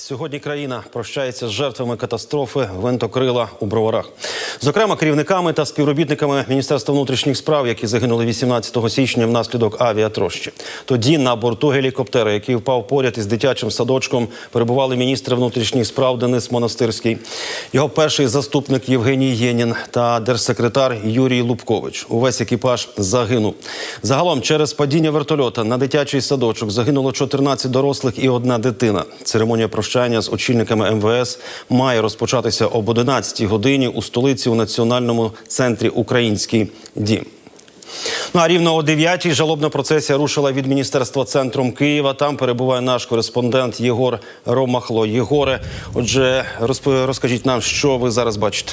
Сьогодні країна прощається з жертвами катастрофи гвинтокрила у броварах. Зокрема, керівниками та співробітниками Міністерства внутрішніх справ, які загинули 18 січня внаслідок авіатрощі. Тоді на борту гелікоптера, який впав поряд із дитячим садочком, перебували міністр внутрішніх справ Денис Монастирський, його перший заступник Євгеній Єнін та держсекретар Юрій Лубкович. Увесь екіпаж загинув. Загалом через падіння вертольота на дитячий садочок загинуло 14 дорослих і одна дитина. Церемонія прощання з очільниками МВС має розпочатися об 11 годині у столиці у національному центрі Український дім. Ну а рівно о 9-й жалобна процесія рушила від міністерства центром Києва. Там перебуває наш кореспондент Єгор Ромахло. Єгоре, отже, розп- розкажіть нам, що ви зараз бачите.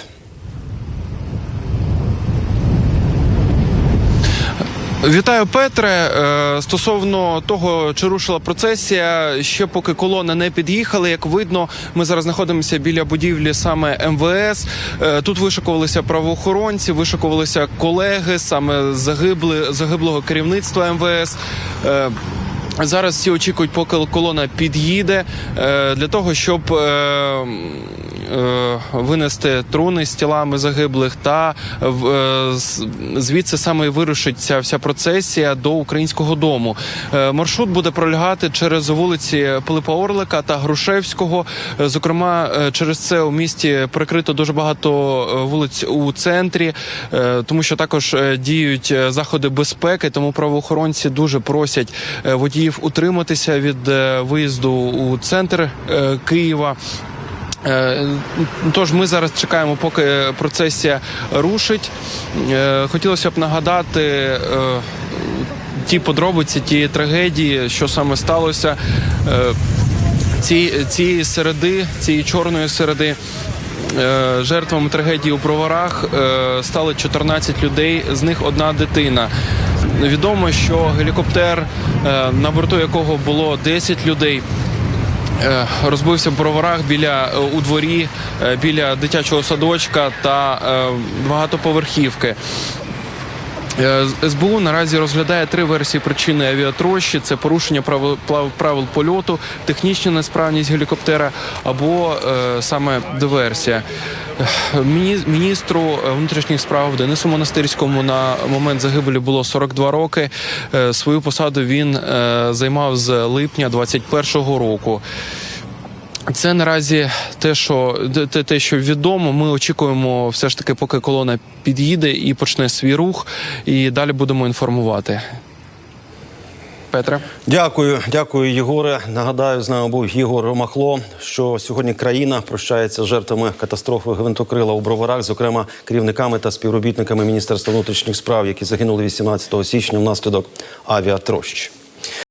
Вітаю, Петре. Е, Стосовно того, чи рушила процесія, ще поки колона не під'їхали. Як видно, ми зараз знаходимося біля будівлі саме МВС. Е, Тут вишикувалися правоохоронці, вишикувалися колеги саме загибли загиблого керівництва МВС. Е, Зараз всі очікують, поки колона під'їде для того, щоб винести труни з тілами загиблих, та е, звідси саме і вирушить ця вся процесія до українського дому. Е, Маршрут буде пролягати через вулиці Пилипа Орлика та Грушевського. Е, Зокрема, е, через це у місті прикрито дуже багато е, вулиць у центрі, е, тому що також е, діють е, заходи безпеки. Тому правоохоронці дуже просять е, водіїв утриматися від е, виїзду у центр е, Києва. Е, Тож ми зараз чекаємо, поки процесія рушить. Е, Хотілося б нагадати е, ті подробиці, ті трагедії, що саме сталося е, ці, цієї середи, цієї чорної середи. Е, Жертвами трагедії у броварах е, стали 14 людей, з них одна дитина. Відомо, що гелікоптер, е, на борту якого було 10 людей, Е, розбився в броварах біля е, у дворі е, біля дитячого садочка та е, багатоповерхівки. Е, СБУ наразі розглядає три версії причини авіатрощі: це порушення правил, правил польоту, технічна несправність гелікоптера або е, саме диверсія. Міні- Міністру е, внутрішніх справ Денису Монастирському на момент загибелі було 42 роки. Е, Свою посаду він е, займав з липня 21-го року. Це наразі те, що те, те, що відомо. Ми очікуємо, все ж таки, поки колона під'їде і почне свій рух, і далі будемо інформувати. Петре. Дякую, дякую, Єгоре. Нагадаю, з нами був Єгор Ромахло. Що сьогодні країна прощається з жертвами катастрофи гвинтокрила у броварах, зокрема керівниками та співробітниками Міністерства внутрішніх справ, які загинули 18 січня внаслідок авіатрощі.